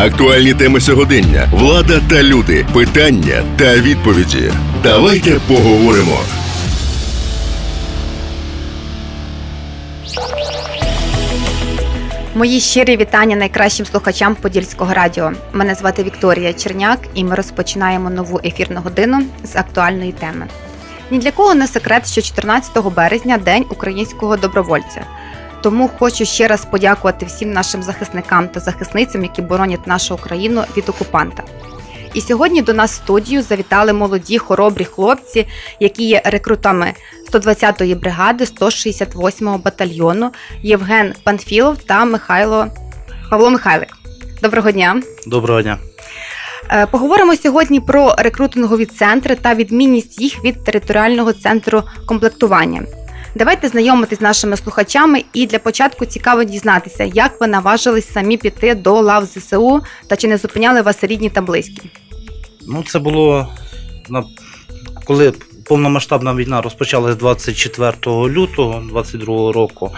Актуальні теми сьогодення, влада та люди, питання та відповіді. Давайте поговоримо. Мої щирі вітання найкращим слухачам Подільського радіо. Мене звати Вікторія Черняк, і ми розпочинаємо нову ефірну годину з актуальної теми. Ні для кого не секрет, що 14 березня день українського добровольця. Тому хочу ще раз подякувати всім нашим захисникам та захисницям, які боронять нашу Україну від окупанта. І сьогодні до нас в студію завітали молоді хоробрі хлопці, які є рекрутами 120-ї бригади 168-го батальйону Євген Панфілов та Михайло Павло Михайлик. Доброго дня. Доброго дня. Е, Поговоримо сьогодні про рекрутингові центри та відмінність їх від територіального центру комплектування. Давайте знайомитись з нашими слухачами, і для початку цікаво дізнатися, як ви наважились самі піти до лав ЗСУ та чи не зупиняли вас рідні та близькі. Ну, це було коли повномасштабна війна розпочалась 24 лютого 22 року.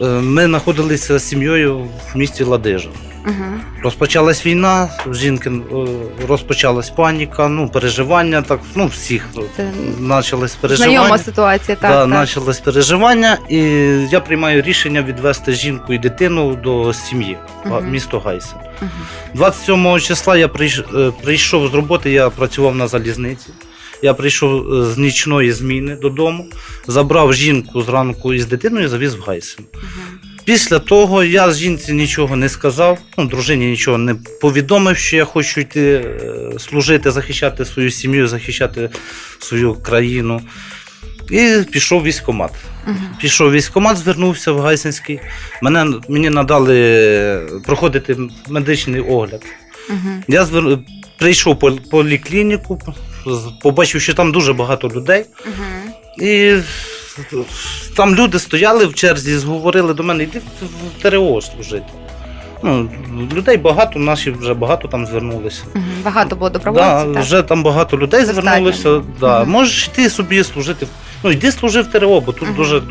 е, Ми знаходилися з сім'єю в місті Ладижа. Угу. Розпочалась війна, в жінки е, розпочалась паніка, ну, переживання, так, ну, всіх Це почалось переживання. знайома ситуація, так. да, так. почалось переживання, і я приймаю рішення відвести жінку і дитину до сім'ї, Мгм. місто Гайсен. Мгм. 27 числа я прийш- е, прийшов з роботи, я працював на залізниці. Я прийшов е, з нічної зміни додому, забрав жінку зранку із дитиною і завіз в Гайсен. Мгм. Після того я з жінці нічого не сказав, ну, дружині нічого не повідомив, що я хочу йти е, служити, захищати свою сім'ю, захищати свою країну. І пішов в військкомат. Мгм. Пішов військкомат, звернувся в Гайсинський. Мене, мені надали проходити медичний огляд. Мгм. Я звер... прийшов по поліклініку, побачив, що там дуже багато людей. Мгм. І там люди стояли в черзі, зговорили до мене, йди в ТРО служити. Ну, людей багато, наші вже багато там звернулися. Багато було добровольців. Да, так? вже там багато людей Достатньо. звернулися. Да. Угу. Можеш йти собі служити. Ну, йди служи в ТРО, бо тут угу. дуже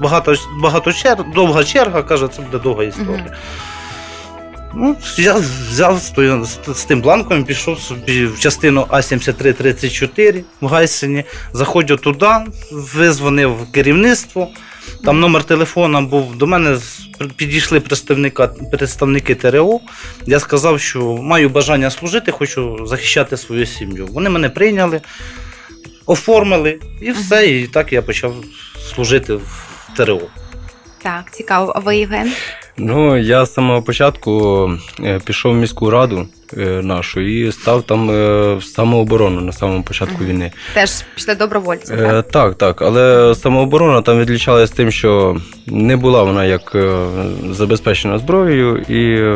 багато, багато черг, довга черга, каже, це буде довга історія. Мгм. Ну, я взяв з, тою- з, з тим бланком і пішов собі в частину А7334 в Гайсені. Заходжу туди, визвонив керівництво. Там номер телефона був до мене підійшли представника, представники ТРО. Я сказав, що маю бажання служити, хочу захищати свою сім'ю. Вони мене прийняли, оформили і все. І так я почав служити в ТРО. Так, цікаво. А ви, Євген? Ну, я з самого початку е, пішов в міську раду е, нашу і став там е, в самооборону на самому початку війни. Теж пішли добровольці. Е, так? Так, так. Але самооборона там відлічалася тим, що не була вона як забезпечена зброєю, і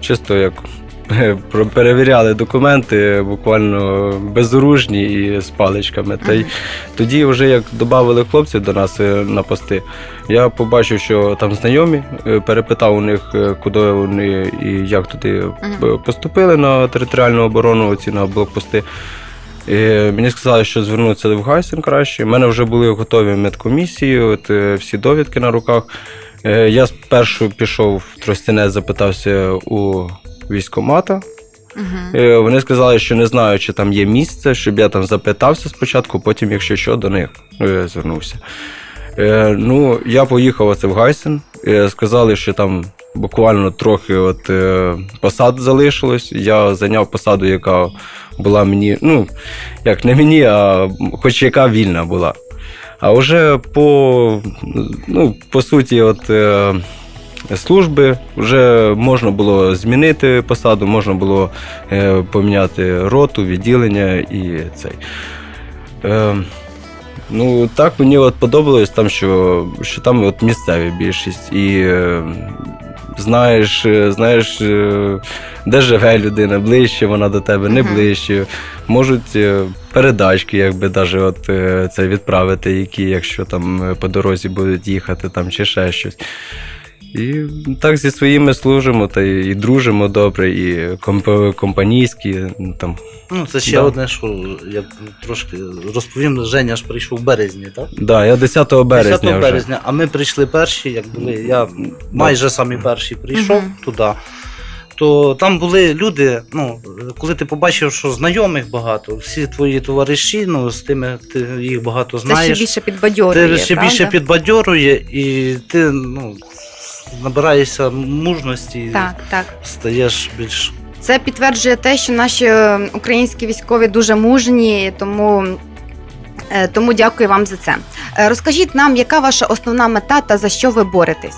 чисто як перевіряли документи буквально безоружні і з паличками. Та й тоді, вже як додали хлопців до нас е, на пости, я побачив, що там знайомі, е, перепитав у них, е, куди вони і як туди поступили на територіальну оборону, ці на блокпости. І мені сказали, що звернутися в Гайсен краще. У мене вже були готові медкомісії, от, всі довідки на руках. Я спершу пішов в Тростянець, запитався у військкомата. Мгм. Е, Вони сказали, що не знають, чи там є місце, щоб я там запитався спочатку, потім, якщо що, до них е, звернувся. Е, Ну, я поїхав оце в Гайсен. Е, Сказали, що там буквально трохи от, е, посад залишилось. Я зайняв посаду, яка була мені, ну, як не мені, а хоч яка вільна була. А вже по, ну, по суті, от. Е, служби вже можна було змінити посаду, можна було е, поміняти роту, відділення і цей. Е, ну, так мені от подобалось там, що, що там от місцеві більшість. І е, знаєш, е, знаєш, е, де живе людина, ближче вона до тебе, не ближче. Можуть е, передачки, якби даже от е, це відправити, які, якщо там по дорозі будуть їхати, там чи ще щось. І так зі своїми служимо та і дружимо добре, і комп- компанійські. ну, Там. Ну, це ще Да. одне, що я трошки розповім. Женя ж прийшов в березні, так? Да, я 10 березня. 10 вже. березня, а ми прийшли перші, як були. Я майже самі перші прийшов Мгм. туди. то там були люди. Ну, коли ти побачив, що знайомих багато, всі твої товариші, ну з тими ти їх багато Це знаєш. ще більше підбадьорює, Ти ще правда? більше підбадьорює, і ти ну, набираєшся мужності Так, так. стаєш більш. Це підтверджує те, що наші е, українські військові дуже мужні, тому, е, тому дякую вам за це. Е, Розкажіть нам, яка ваша основна мета та за що ви боретесь?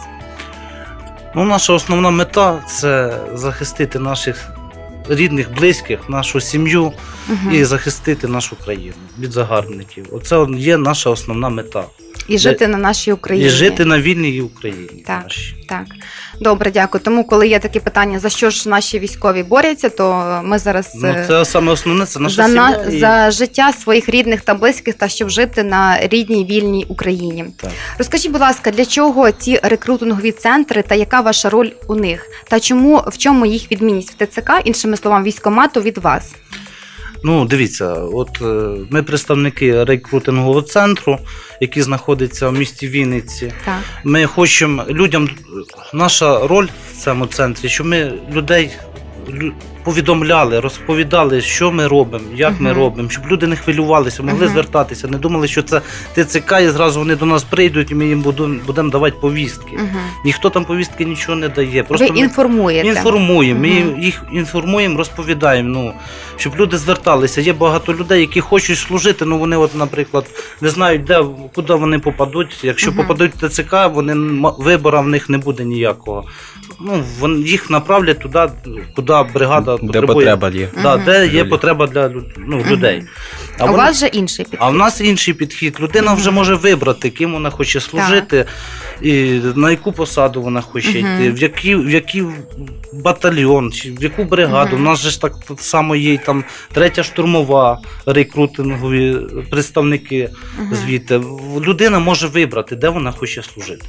Ну, наша основна мета це захистити наших рідних, близьких, нашу сім'ю і захистити нашу країну від загарбників. Оце є наша основна мета. І жити на нашій Україні. І жити на вільній Україні. Так. нашій. Так, добре, дякую. Тому, коли є такі питання, за що ж наші військові борються, то ми зараз Ну, е, це саме основне, це наша за, сім'я. на, і- за життя своїх рідних та близьких та щоб жити на рідній вільній Україні. Так. Розкажіть, будь ласка, для чого ці рекрутингові центри та яка ваша роль у них? Та чому в чому їх відмінність в ТЦК, іншими словами, військомату від вас? Ну, дивіться, от е, ми представники рекрутингового центру, який знаходиться в місті Вінниці. Так. Ми хочемо людям, наша роль в цьому центрі, що ми людей лю- повідомляли, розповідали, що ми робимо, як ми робимо, щоб люди не хвилювалися, могли звертатися, не думали, що це ТЦК, і зразу вони до нас прийдуть, і ми їм будемо будемо давати повістки. Ніхто там повістки нічого не дає. Ви Просто ми інформуєте. інформуємо. Ми їх інформуємо, розповідаємо. Ну щоб люди зверталися. Є багато людей, які хочуть служити. Ну вони, от, наприклад, не знають, де куди вони попадуть. Якщо попадуть в ТЦК, вони вибору в них не буде ніякого. Ну вон- їх направлять туди, куди бригада Де потребує. потреба є. Да, Мгм. де є Людей. потреба для ну, Мгм. людей. А у вони- вас же інший підхід. а в нас інший підхід. Людина вже може вибрати, ким вона хоче служити, і на яку посаду вона хоче Мгм. йти, в який, в який батальйон, чи в яку бригаду. Мгм. У нас же ж так так само є і там третя штурмова, рекрутингові представники Мгм. звідти. Людина може вибрати, де вона хоче служити.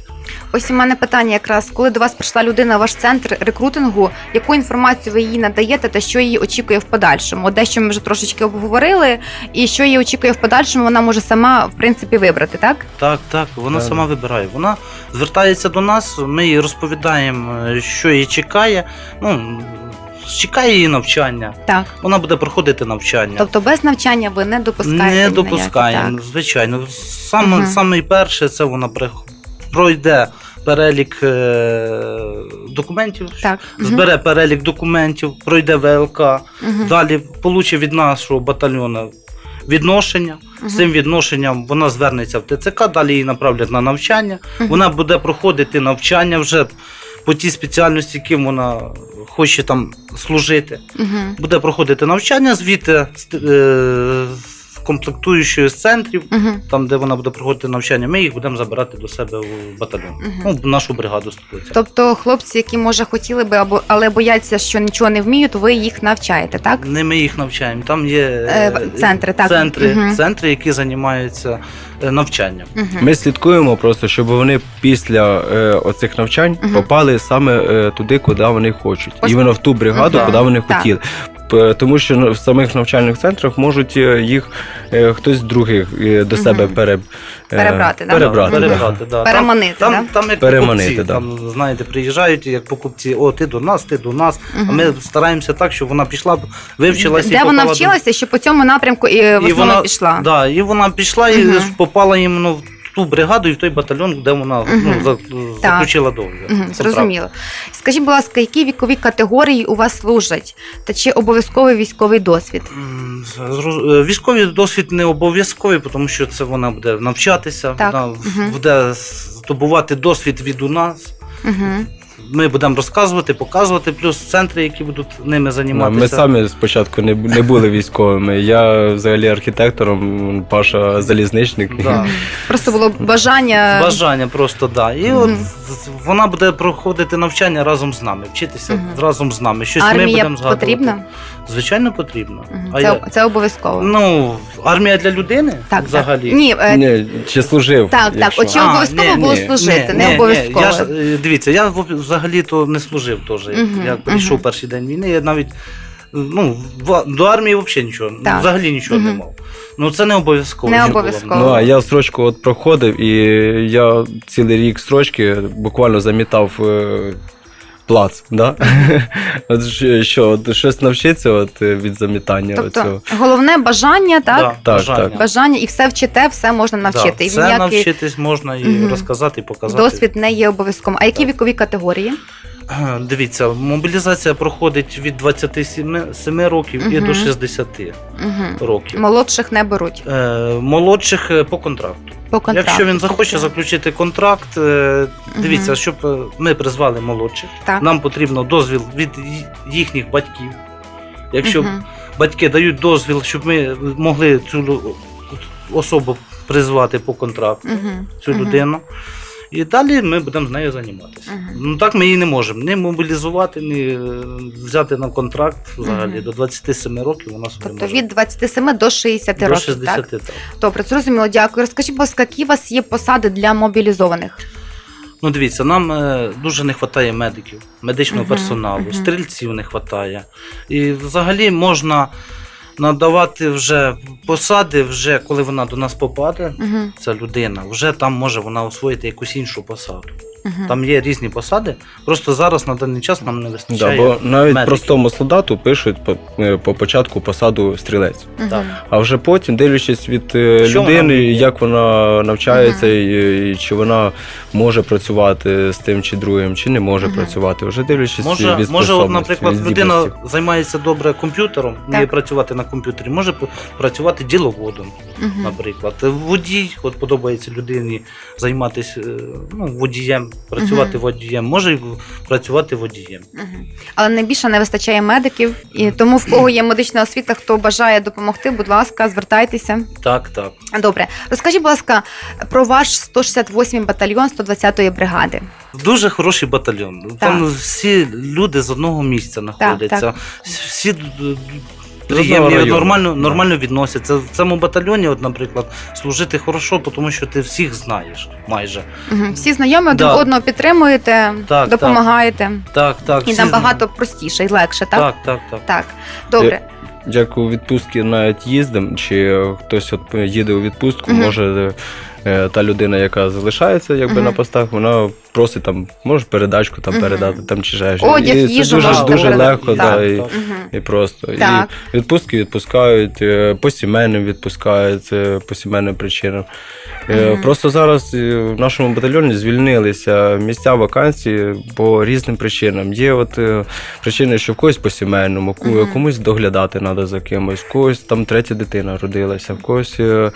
Ось у мене питання якраз, коли до вас прийшла людина в ваш центр рекрутингу, яку інформацію ви їй надаєте та що її очікує в подальшому? От Дещо ми вже трошечки обговорили, і що її очікує в подальшому, вона може сама в принципі вибрати, так? Так, так, вона Так. сама вибирає. Вона звертається до нас, ми їй розповідаємо, е, що її чекає. Ну, чекає її навчання. Так. Вона буде проходити навчання. Тобто без навчання ви не допускаєте. Не допускаємо, звичайно. Саме, Мгм. саме перше, це вона пройде перелік е, документів, Так. збере перелік документів, пройде ВЛК, Мгм. далі получить від нашого батальйону відношення. Мгм. З цим відношенням вона звернеться в ТЦК, далі її направлять на навчання. Мгм. Вона буде проходити навчання вже по тій спеціальності, яким вона хоче там служити Мгм. буде проходити навчання звідти е, з комплектуючою з центрів, Мгм. там, де вона буде проходити навчання, ми їх будемо забирати до себе в батальйон. Мгм. Ну, в нашу бригаду столиця. Тобто хлопці, які може хотіли би або але бояться, що нічого не вміють, ви їх навчаєте, так? Не ми їх навчаємо. Там є Е, е, центри, так. центри, Мгм. центри, які займаються е, навчанням. Мгм. Ми слідкуємо просто, щоб вони після е, оцих навчань Мгм. попали саме е, туди, куди вони хочуть. Ось- Іменно в ту бригаду, Мгм. куди вони Так. хотіли. П- Тому що в самих навчальних центрах можуть е, їх е, хтось другий е, до себе пере, е, Перебрати, да? перебрати. Перебрати да. Переманити, там, да? там, там як Переманити, покупці, да. там, знаєте, приїжджають як покупці, о, ти до нас, ти до нас. А ми стараємося так, щоб вона пішла, вивчилася. Де і вона попала до- вчилася, що по цьому напрямку і в основному пішла. Да, і вона пішла і попала іменно в ту бригаду і в той батальйон, де вона ну, заключила договір. Зрозуміло. Скажіть, будь ласка, які вікові категорії у вас служать? Та чи обов'язковий військовий досвід? Е, Військовий досвід не обов'язковий, тому що це вона буде навчатися, Так, вона буде здобувати досвід від у нас. Угу. Ми будемо розказувати, показувати, плюс центри, які будуть ними займатися. Ми самі спочатку не, не були військовими. Я взагалі архітектором, Паша залізничник. Да. Просто було бажання. Бажання просто да. І от вона буде проходити навчання разом з нами, вчитися Мгм. разом з нами. Щось ми Армія будемо згадувати. потрібна? Звичайно, потрібно. А Це, я- це обов'язково. Ну, армія для людини так, взагалі. Так. Ні, е, Ні, чи служив? Так, так, якщо. от чи обов'язково було служити, не обов'язково. Я ж, е, дивіться, я взагалі-то не служив теж. як Мгм, Я прийшов мгм. перший день війни, я навіть ну, в- до армії взагалі нічого, Так. взагалі нічого не Мгм. мав. Ну це не обов'язково. Не обов'язково. Ну, а я строчку от проходив, і я цілий рік строчки буквально замітав е, плац. Да? от що, от щось навчиться от, е, від замітання. Тобто оцього. головне бажання, так? Да, Так, бажання. так. Бажання і все вчите, все можна навчити. Да, і все ніякий навчитись можна і Мгм. розказати, і показати. досвід не є обов'язковим. А які Так. вікові категорії? Е, Дивіться, мобілізація проходить від 27 7 років і Мгм. до 60 Угу. років. Молодших не беруть Е, Молодших е, по контракту. По контракту. Якщо він захоче заключити контракт, е, дивіться, угу. щоб е, ми призвали молодших, Так. нам потрібно дозвіл від їхніх батьків. Якщо угу. батьки дають дозвіл, щоб ми могли цю особу призвати по контракту, угу. цю людину. І далі ми будемо з нею займатися. Мгм. Ну так ми її не можемо не мобілізувати, ні е, взяти на контракт взагалі. Мгм. До 27 років у нас Тобто може. від 27 до 60 до років. 60 Так? так. Добре, зрозуміло, дякую. Розкажіть, будь ласка, які у вас є посади для мобілізованих? Ну, дивіться, нам е, дуже не вистачає медиків, медичного Мгм, персоналу, мгм. стрільців не вистачає. І взагалі можна надавати вже посади, вже коли вона до нас попаде, Угу. ця людина, вже там може вона освоїти якусь іншу посаду. Угу. Там є різні посади. Просто зараз на даний час нам не Да, вистачає. бо навіть медиків. простому солдату пишуть по, е, по початку посаду стрілець. так. А вже потім, дивлячись від е, Що вона людини, вміє? як вона навчається, Мгм. і, і чи вона може працювати з тим чи другим, чи не може Мгм. працювати, вже дивлячись Може, від може, от, способності, наприклад, від людина здібності. займається добре комп'ютером, вміє Так. працювати на комп'ютері, може п- працювати діловодом, Угу. наприклад. Водій, от подобається людині займатися е, ну, водієм, працювати Мгм. водієм, може працювати водієм. Угу. Але найбільше не вистачає медиків, і тому в кого є медична освіта, хто бажає допомогти, будь ласка, звертайтеся. Так, так. Добре, розкажіть, будь ласка, про ваш 168-й батальйон 120-ї бригади. Дуже хороший батальйон. Там всі люди з одного місця знаходяться. так. Всі приємні, району. нормально, нормально відносяться. В цьому батальйоні, от, наприклад, служити хорошо, тому що ти всіх знаєш майже. Угу. Всі знайомі один Да. одного підтримуєте, Так, допомагаєте. Так, так. І всі набагато простіше і легше, так? Так, так, так. Так. Добре. Як у відпустки навіть їздимо, чи хтось от їде у відпустку, Мгм. може е, та людина, яка залишається якби на постах, вона просить там, може передачку там передати, там чи ще щось. Одяг, І це їжу дуже, можете дуже передати. легко, Так, да, і, і просто. Так. І відпустки відпускають, е, по сімейним відпускають, по сімейним причинам. Е. Просто зараз е, в нашому батальйоні звільнилися місця вакансії по різним причинам. Є от е, причини, що в когось по сімейному, ку- комусь доглядати треба за кимось, в когось там третя дитина родилася, в когось е,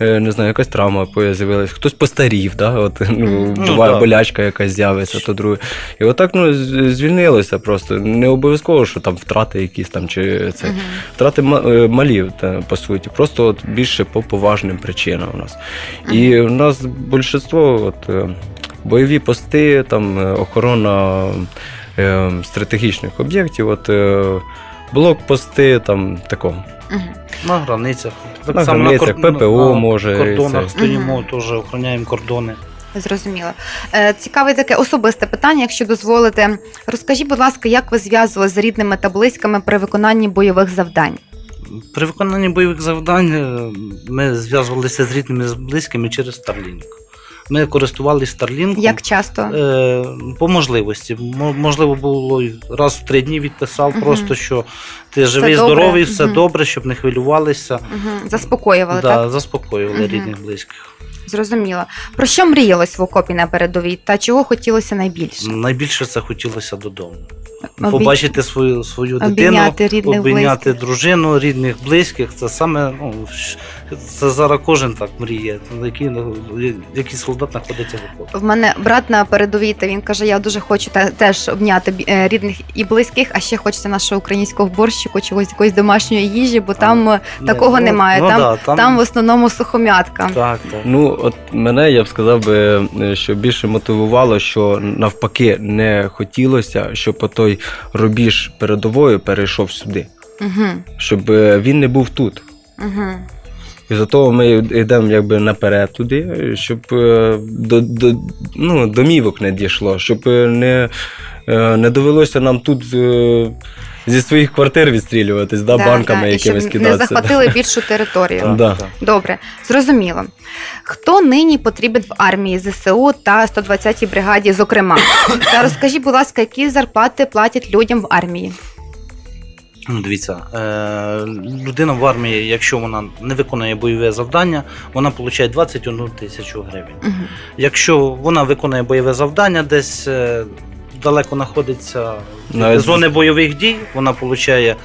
е, не знаю, якась травма з'явилася, хтось постарів, да? от, ну, Ну, буває да. болячка якась з'явиться, то друге. І отак ну, звільнилося просто. Не обов'язково, що там втрати якісь там чи це. Угу. Втрати е, малі, та, по суті, просто от більше по поважним причинам у нас. І в нас більшість е, бойові пости, там, е, охорона е, стратегічних об'єктів, от, е, блокпости, там такого. Угу. На границях. Так На само границях, кор- ППО може, На кордонах це. стоїмо, Мгм. теж охороняємо кордони. Зрозуміло. Е, Цікаве таке особисте питання, якщо дозволите. Розкажіть, будь ласка, як ви зв'язувалися з рідними та близькими при виконанні бойових завдань? При виконанні бойових завдань е, ми зв'язувалися з рідними з близькими через Starlink. Ми користувалися Starlink Як часто? е, по можливості. Мо- Можливо, було й раз в три дні відписав, Мгм. просто що ти живий, добре. здоровий, все Мгм. добре, щоб не хвилювалися. Угу. Заспокоювали, да, так? заспокоювали Мгм. рідних близьких. Зрозуміло. Про що мріялось в окопі на передовій та чого хотілося найбільше? Найбільше це хотілося додому. Обій- Побачити свою свою дитину, Обійняти рідних обійняти близьких. дружину, рідних, близьких. Це саме ну, щ- це зараз кожен так мріє. Який, який солдат знаходиться в окопі. В мене брат на передовій, та він каже: я дуже хочу те- теж обняти бі- е, рідних і близьких, а ще хочеться нашого українського борщику, чогось якоїсь домашньої їжі, бо там е, такого ну, немає. Ну, там, да, там, там в основному сухом'ятка. так, так. Ну, от мене я б сказав би, е, що більше мотивувало, що навпаки не хотілося, щоб той рубіж передової перейшов сюди, Угу. щоб е, він не був тут. Угу. І за того ми йдемо якби наперед туди, щоб е, до, до, ну, домівок не дійшло, щоб е, не, е, не довелося нам тут е, зі своїх квартир відстрілюватись, да, банками і щоб якимись не кидатися. захватили більшу територію. Да. Добре, зрозуміло. Хто нині потрібен в армії ЗСУ та 120-й бригаді, зокрема? Та розкажіть, будь ласка, які зарплати платять людям в армії? Ну, дивіться, е, людина в армії, якщо вона не виконує бойове завдання, вона отримує 21 тисячу гривень. Угу. Якщо вона виконує бойове завдання, десь е, далеко знаходиться від Навіть- зони бойових дій, вона отримує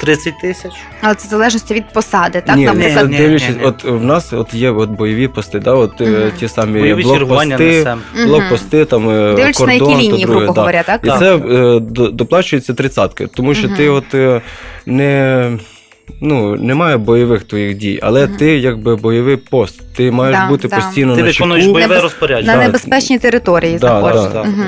30 тисяч. Але це в залежності від посади, так? ні, Наприклад, ні, дивлячись, ні, ні. от в нас от є от бойові пости, да, от Мгм. ті самі Бойові блокпости, блокпости, там е, Дивлячись на які лінії, грубо да. говоря, так? І Так. це е, до- доплачується тридцятки, тому що Мгм. ти от е, не. Ну, немає бойових твоїх дій, але Мгм. ти якби бойовий пост. Ти маєш Да, бути да. постійно Ти на виконуєш бойове Небез- розпорядження. На Да. небезпечній території Да, знаходишся. да. Угу.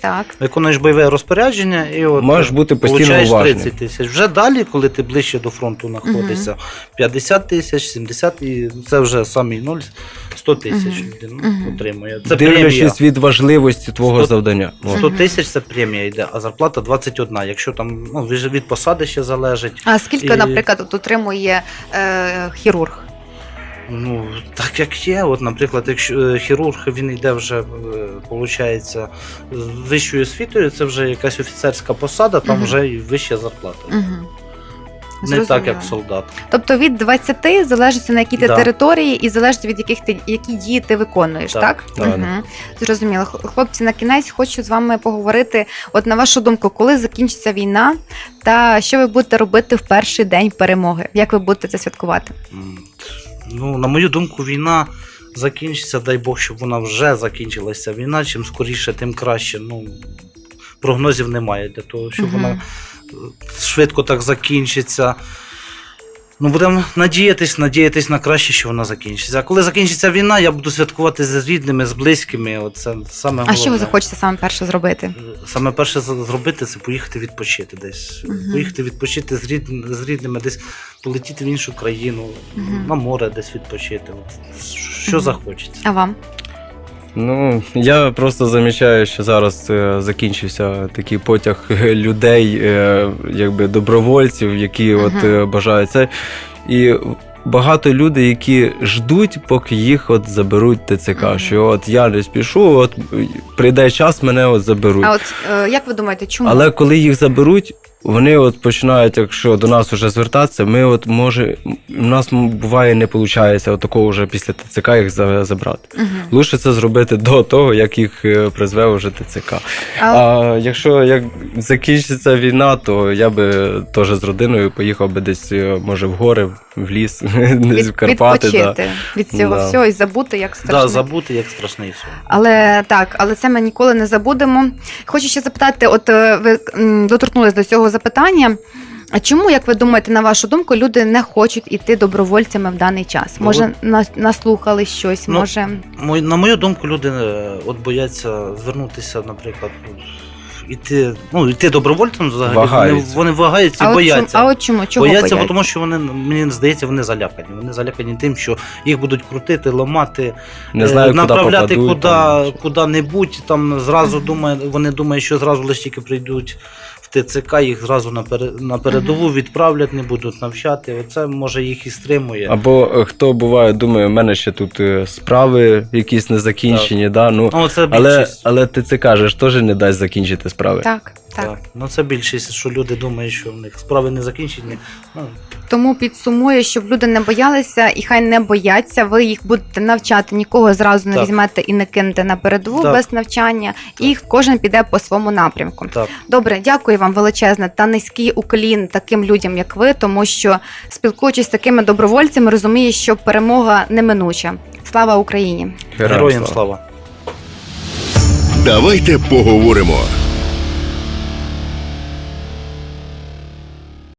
Так. Виконуєш бойове розпорядження і от Маєш бути постійно получаєш уважним. 30 тисяч. Вже далі, коли ти ближче до фронту знаходишся, 50 тисяч, 70 і це вже самий нуль, 100 тисяч Мгм. людина Мгм. отримує. Це премія. Дивлячись від важливості твого Сто- завдання. От. 100 Мгм. тисяч це премія йде, а зарплата 21. Якщо там ну, від від посади ще залежить. А скільки, І- наприклад, от отримує е, хірург? Ну, так як є, от, наприклад, якщо е, хірург він йде вже, виходить, з вищою освітою, це вже якась офіцерська посада, там Мгм. вже і вища зарплата. Угу. Не так, як солдат. Тобто від 20 залежить на якій ти Да. території і залежить від яких ти які дії ти виконуєш, так? Так, так. Угу. Зрозуміло. Хлопці, на кінець хочу з вами поговорити. От на вашу думку, коли закінчиться війна, та що ви будете робити в перший день перемоги? Як ви будете це святкувати? Ну, на мою думку, війна закінчиться, дай Бог, щоб вона вже закінчилася. Війна, чим скоріше, тим краще. Ну, прогнозів немає для того, щоб угу. вона е, швидко так закінчиться. Ну, будемо надіятись, надіятись на краще, що вона закінчиться. А коли закінчиться війна, я буду святкувати з рідними, з близькими. Оце саме А головне. що ви захочете саме перше зробити? Саме перше зробити це поїхати відпочити десь. Мгм. Поїхати відпочити з, рід... з рідними, десь полетіти в іншу країну, Мгм. на море десь відпочити. От, що Мгм. захочеться. А вам? Ну, я просто замічаю, що зараз е, закінчився такий потяг е, людей, е, якби добровольців, які от е, бажають це. І багато людей, які ждуть, поки їх от заберуть ТЦК. Що от я не спішу, от прийде час, мене от заберуть. А от е, як ви думаєте, чому? Але коли їх заберуть, вони от починають, якщо до нас вже звертатися, ми от може, у нас буває не виходить от такого вже після ТЦК їх за- забрати. Угу. Лучше це зробити до того, як їх е, призве вже ТЦК. А, А якщо як закінчиться війна, то я би теж з родиною поїхав би десь, е, може, в гори, в ліс, десь в Карпати. Да. відпочити від цього Да. всього і забути, як страшно. Да, забути як страшний сон. Але так, але це ми ніколи не забудемо. Хочу ще запитати: от е, ви доторкнулись до цього запитання. А чому, як ви думаєте, на вашу думку, люди не хочуть іти добровольцями в даний час? Ну, Може, нас- наслухали щось, Ну, може. На мою думку, люди е, от бояться звернутися, наприклад, ну, іти, ну, іти добровольцем взагалі. Вони, Вагаються. вони вагаються і А от, чому, бояться. а от чому? Чого бояться, бояться? бо тому що вони, мені здається, вони залякані. Вони залякані тим, що їх будуть крутити, ламати, Не е, знаю, куди направляти попадуть, куди, там. куди-небудь. Там зразу думає, вони думають, що зразу лише тільки прийдуть ТЦК, їх зразу на, пере, на передову відправлять, не будуть навчати. Оце може їх і стримує. Або е, хто буває, думає, у мене ще тут е, справи якісь незакінчені, да? ну, Ну, це але, але ТЦК же ж теж не дасть закінчити справи. Так, так. Так. Ну це більшість, що люди думають, що в них справи не закінчені. Ну, Тому підсумую, щоб люди не боялися і хай не бояться. Ви їх будете навчати, нікого зразу не Так. візьмете і не кинете на передову Так. без навчання. І кожен піде по своєму напрямку. так. Добре, дякую вам величезне та низький уклін таким людям, як ви, тому що спілкуючись з такими добровольцями, розумієш, що перемога неминуча. Слава Україні! Героям слава. Давайте поговоримо.